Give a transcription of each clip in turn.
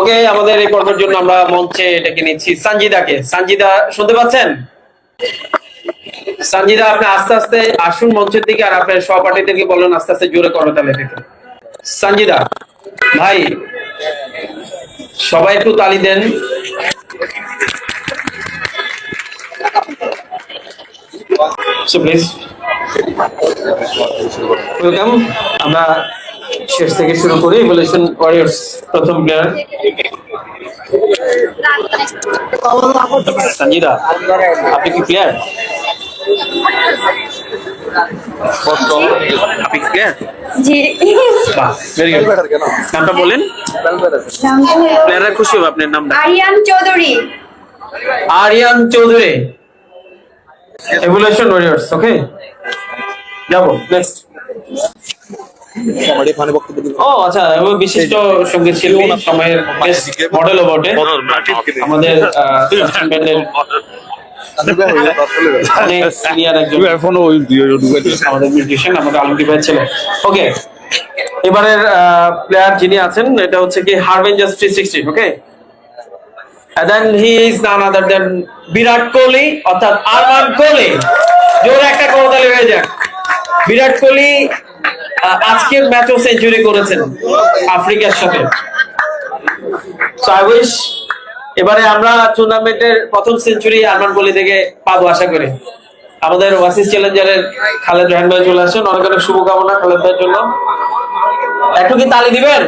ওকে আমাদের এই পর্বের জন্য আমরা মঞ্চে ডেকে নিচ্ছি। সঞ্জিদাকে সঞ্জিদা শুনতে পাচ্ছেন? সঞ্জিদা আপনি আস্তে আস্তে আসুন মঞ্চের দিকে আর আপনার সহপাঠীদেরকে বলুন আস্তে আস্তে জোরে করতালে থেকে। সঞ্জিদা ভাই, সবাই একটু তালি দেন। আমরা শেষ থেকে শুরু করে ইভলিউশন ওয়ারিয়র্স প্রথম প্লেয়ার সঞ্জিদা আপনি কি প্লেয়ার আপনি কি প্লেয়ার জি। বাহ ভেরি গুড নামটা বলেন। প্লেয়াররা খুশি হবে আপনার নামটা। Ariyan Chowdhury. Ariyan Chowdhury. Evolution warriors okay যাব নেক্সট কমেডি ফানি বক্তব্য দিল ও আচ্ছা এবং বিশিষ্ট সংগীত শিল্পী সময়ের মডেলও বটে আমাদের ব্যান্ডের অনেক সিনিয়র একজন। এখনও ওই দিয়ে ঢুকে আমাদের মিউজিশিয়ান আমাদের আলমগীর ভাই ছিল। ওকে এবারের প্লেয়ার যিনি আছেন এটা হচ্ছে কি হারভেন just three sixty okay then he is none other than Virat Kohli অর্থাৎ আরমান কোহলি জোরে একটা করতালি হয়ে যাক। বিরাট কোহলি আজকের ম্যাচও সেঞ্চুরি করেছেন আফ্রিকার সাথে। এবারে আমরা টুর্নামেন্টের প্রথম সেঞ্চুরি আরমান কোহলি থেকে পাবো আশা করি। আমাদের ওয়াসিস চ্যালেঞ্জারের খালেদ রাহান ভাই চলে আসছেন অনেক অনেক শুভকামনা খালেদ ভাইয়ের জন্য। একটু কি তালি দিবেন?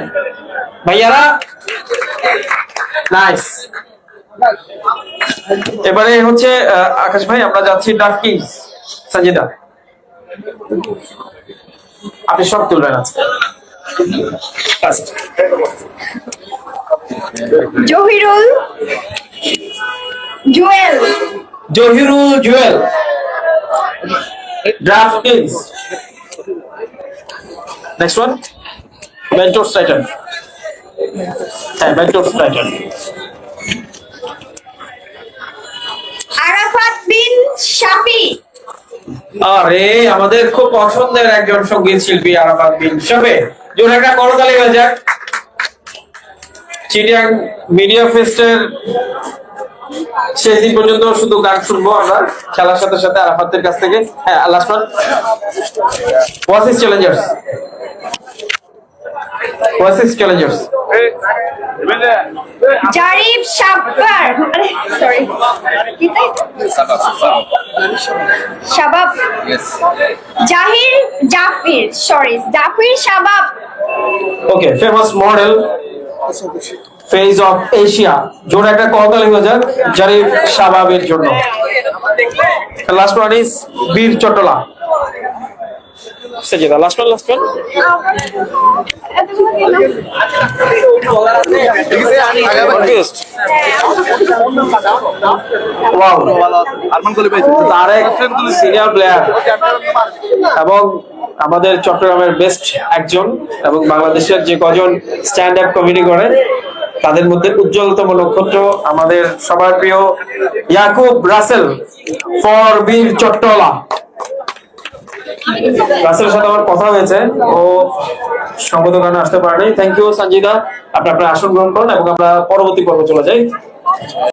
ভাইয়ারা? নাইস এবারে হচ্ছে আকাশ ভাই, আমরা যাচ্ছি ডাফ কিংস সঞ্জিদা আপনি সব তুলবেন আজকে। First. Jahirul Jewel. Jahirul Jewel. Kings next one mentor titan হ্যাঁ মেন্টর টাইটান আরাফাত বিন শাফি। আরে, আমাদের খুব পছন্দের একজন সংগীত শিল্পী আরাফাত বিন শবে জোরে একটা করতালি হয়ে চিটিয়াং মিডিয়া ফেস্টের শেষ দিন পর্যন্ত শুধু গান শুনব আমরা, খেলার সাথে সাথে আরাফাতের কাছ থেকে। হ্যাঁ last one oasis challengers oasis challengers Zarif Sabbar. Sorry Shabab. Zahir Zafir sorry Zafir Shabab. Okay famous model face of Asia জোরে একটা করতালি হয়ে যাক জারিফ শাবাবের জন্য। Last one is Bir Chattala. সেজেদা last one last one senior player এবং আমাদের চট্টগ্রামের best একজন এবং বাংলাদেশের যে কজন স্ট্যান্ড আপ কমেডি করে তাদের মধ্যে উজ্জ্বলতম নক্ষত্র আমাদের সবার প্রিয় ইয়াকুব রাসেল ফর বীর চট্টলা। রাসেলের সাথে আমার কথা হয়েছে। ও সম্মত কারণে আসতে পারেনি। Thank you Sanjida. আপনি আপনার আসন গ্রহণ করুন এবং আমরা পরবর্তী পর্বে চলে যাই।